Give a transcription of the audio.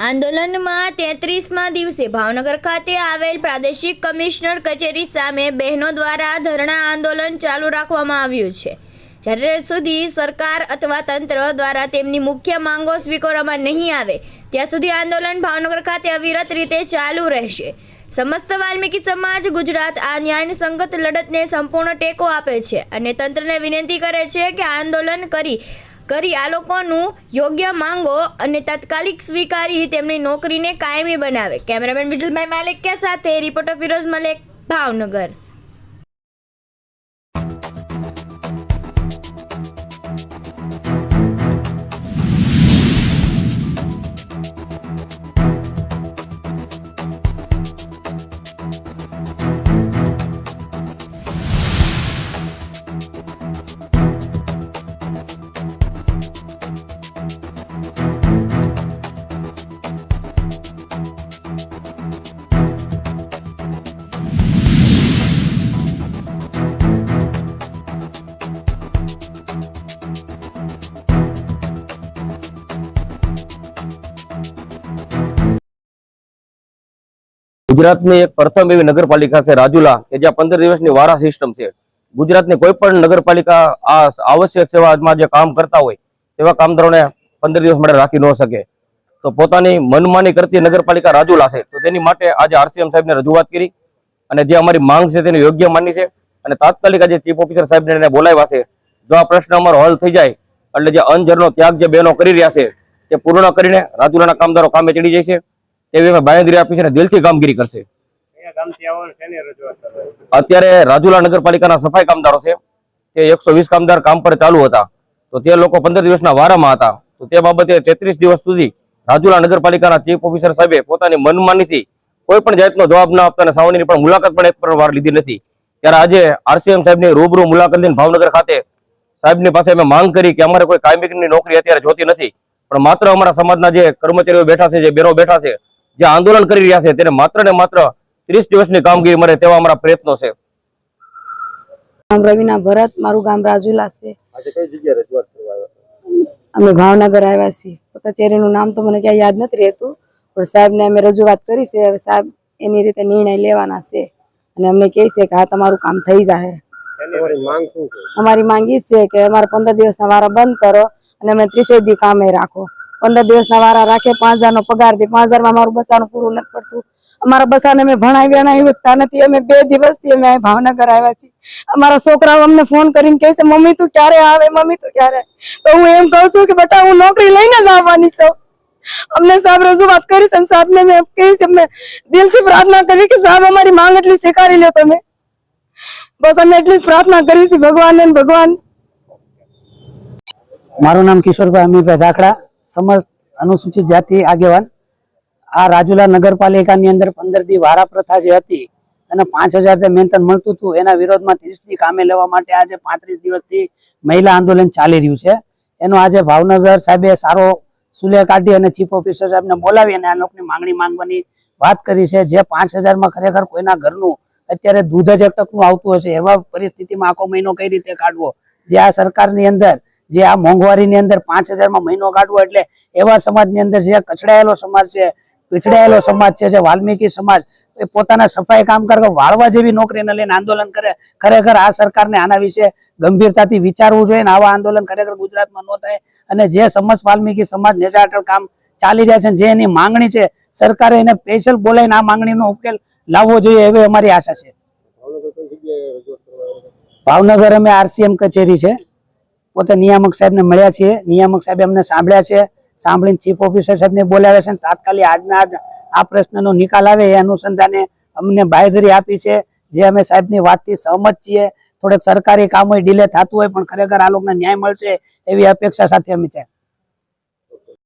આંદોલનમાં તેત્રીસમાં દિવસે ભાવનગર ખાતે આવેલ પ્રાદેશિક કમિશનર કચેરી સામે બહેનો દ્વારા ધરણા આંદોલન ચાલુ રાખવામાં આવ્યું છે. જ્યારે સુધી સરકાર અથવા તંત્ર દ્વારા તેમની મુખ્ય માંગો સ્વીકારવામાં નહીં આવે, ત્યાં સુધી આંદોલન ભાવનગર ખાતે અવિરત રીતે ચાલુ રહેશે. સમસ્ત વાલ્મીકી સમાજ ગુજરાત આ ન્યાય સંગત લડતને સંપૂર્ણ ટેકો આપે છે અને તંત્રને વિનંતી કરે છે કે આંદોલન કરી કરી આ લોકોનું યોગ્ય માંગો અને તાત્કાલિક સ્વીકારી તેમની નોકરીને કાયમી બનાવે. કેમેરામેન વિજલભાઈ કે સાથે રિપોર્ટર ફિરોઝ મલેક, ભાવનગર. ગુજરાતની એક પ્રથમ એવી નગરપાલિકા છે રાજુલા, કે જ્યાં પંદર દિવસની વારા સિસ્ટમ છે. ગુજરાતની કોઈ પણ નગરપાલિકા આ આવશ્યક સેવામાં જે કામ કરતા હોય, તેવા કામદારોને પંદર દિવસ માટે રાખી ન શકે. તો પોતાની મનમાની કરતી નગરપાલિકા રાજુલા છે, તો તેની માટે આજે આરસીએમ સાહેબને રજૂઆત કરી, અને જે અમારી માંગ છે તેને યોગ્ય માની છે, અને તાત્કાલિક આજે ચીફ ઓફિસર સાહેબને એને બોલાવ્યા છે. જો આ પ્રશ્ન અમારો હલ થઈ જાય, એટલે જે અનજરનો ત્યાગ જે બહેનો કરી રહ્યા છે, તે પૂર્ણ કરીને રાજુલાના કામદારો કામે ચડી જાય છે. તેવી અમે બાંયધરી આપી છે અને દિલથી કામગીરી કરશે. અત્યારે રાજુલા નગરપાલિકાના સફાઈ કામદારો છે. તે એકસો કામદાર કામ પર ચાલુ હતા. તો તે લોકો પંદર દિવસના વારામાં હતા. તો તે બાબતે તેત્રીસ દિવસ સુધી રાજુલા નગરપાલિકાના ચીફ ઓફિસર સાહેબે પોતાની મનમાનીથી કોઈ પણ જાતનો જવાબ ના આપતા અને સાવનીની પણ મુલાકાત પણ એક પણ વાર લીધી નથી. ત્યારે આજે આરસીએમ સાહેબની રૂબરૂ મુલાકાત લઈને ભાવનગર ખાતે સાહેબની પાસે અમે માંગ કરી કે અમારે કોઈ કાયમિકની નોકરી અત્યારે જોતી નથી. પણ માત્ર અમારા સમાજના જે કર્મચારીઓ બેઠા છે જે બેરો બેઠા છે જે આંદોલન કરી રહ્યા છે તેને માત્ર ને માત્ર ત્રીસ દિવસની કામગીરી મળે તેવા અમારા પ્રયત્નો છે. રવિના ભરત મારું ગામ રાજુલા છે. આજે કઈ જગ્યાએ રજૂઆત કરવા આવ્યા અમે ભાવનગર આવ્યા છીએ. કચેરીનું નામ તો મને ક્યાંય યાદ નથી રહેતું પણ સાહેબને અમે રજૂઆત કરી છે. હવે સાહેબ એની રીતે નિર્ણય લેવાના છે અને અમને કહે છે કે હા તમારું કામ થઈ જાય અમારી માંગ છે કે અમારે પંદર દિવસના વારા બંધ કરો અને અમે ત્રીસેક દી કામે રાખો. પંદર દિવસના વારા રાખે પાંચ હજારનો પગાર દે. પાંચ હજારમાં અમારું બસાનું પૂરું નથી પડતું. અમારા બસાને અમે ભણાવ્યા નહીં શકતા નથી અમે બે દિવસથી અમે ભાવનગર આવ્યા છીએ. અમારા છોકરાઓ અમને ફોન કરીને કહે છે, મમ્મી, તું ક્યારે આવે? મમ્મી, તું ક્યારે? તો હું એમ કહું છું કે, બેટા, હું નોકરી લઈને જ આવવાની છું. અમને સાહેબ રજૂઆત કરી છે અને સાહેબને મેં કહીશ છે મેં દિલથી પ્રાર્થના કરી કે, સાહેબ, અમારી માંગ એટલી સ્વીકારી લો તમે. બસ અમે એટલી પ્રાર્થના કરી છે ભગવાનને ને ભગવાન. મારું નામ કિશોરભાઈ અમીરભાઈ ધાકડા. સમસ્ત અનુસૂચિત જાતિ આગેવાન. આ રાજુલા નગરપાલિકાની અંદર પંદર દી વારા પ્રથા જે હતી અને પાંચ હજાર જે મેન્તન મળતું હતું, એના વિરોધમાં ત્રીસ દી કામે લેવા માટે આજે પાંત્રીસ દિવસથી મહિલા આંદોલન ચાલી રહ્યું છે. એનો આજે ભાવનગર સાહેબે સારો સુલે કાઢી અને ચીફ ઓફિસર સાહેબને બોલાવી અને આ લોકોની માંગણી માંગવાની વાત કરી છે. જે પાંચ હજારમાં ખરેખર કોઈના ઘરનું અત્યારે દૂધ જ એક ટકનું આવતું હશે, એવા પરિસ્થિતિમાં આખો મહિનો કઈ રીતે કાઢવો? જે આ સરકારની અંદર જે આ મોંઘવારીની અંદર પાંચ હજારમાં મહિનો કાઢવો એટલે એવા સમાજની અંદર જે કચડાયેલો સમાજ છે પીછડાયેલો સમાજ છે જે વાલ્મીકી સમાજ એ પોતાના સફાઈ કામદાર વાળવા જેવી નોકરીને લઈને આંદોલન કરે ખરેખર આ સરકારને આના વિશે ગંભીરતાથી વિચારવું જોઈએ અને આવા આંદોલન ખરેખર ગુજરાતમાં ન થાય. અને જે સમજ વાલ્મીકી સમાજ નેજા હેઠળ કામ ચાલી રહ્યા છે જે એની માંગણી છે સરકારે એને સ્પેશિયલ બોલાવીને આ માંગણીનો ઉકેલ લાવવો જોઈએ એવી અમારી આશા છે. ભાવનગર અમે આરસીએમ કચેરી છે. પોતે નિયામક સાહેબને મળ્યા છીએ. નિયામક સાહેબે અમને સાંભળ્યા છે. સાંભળીને ચીફ ઓફિસર સાહેબને બોલાવ્યા છે તાત્કાલિક આજના આજ આ પ્રશ્નનો નિકાલ આવે એ અનુસંધાને અમને બાંયધરી આપી છે. જે અમે સાહેબની વાતથી સહમત છીએ. થોડેક સરકારી કામ હોય ડીલે થતું હોય, પણ ખરેખર આ લોકોને ન્યાય મળશે એવી અપેક્ષા સાથે અમે છે.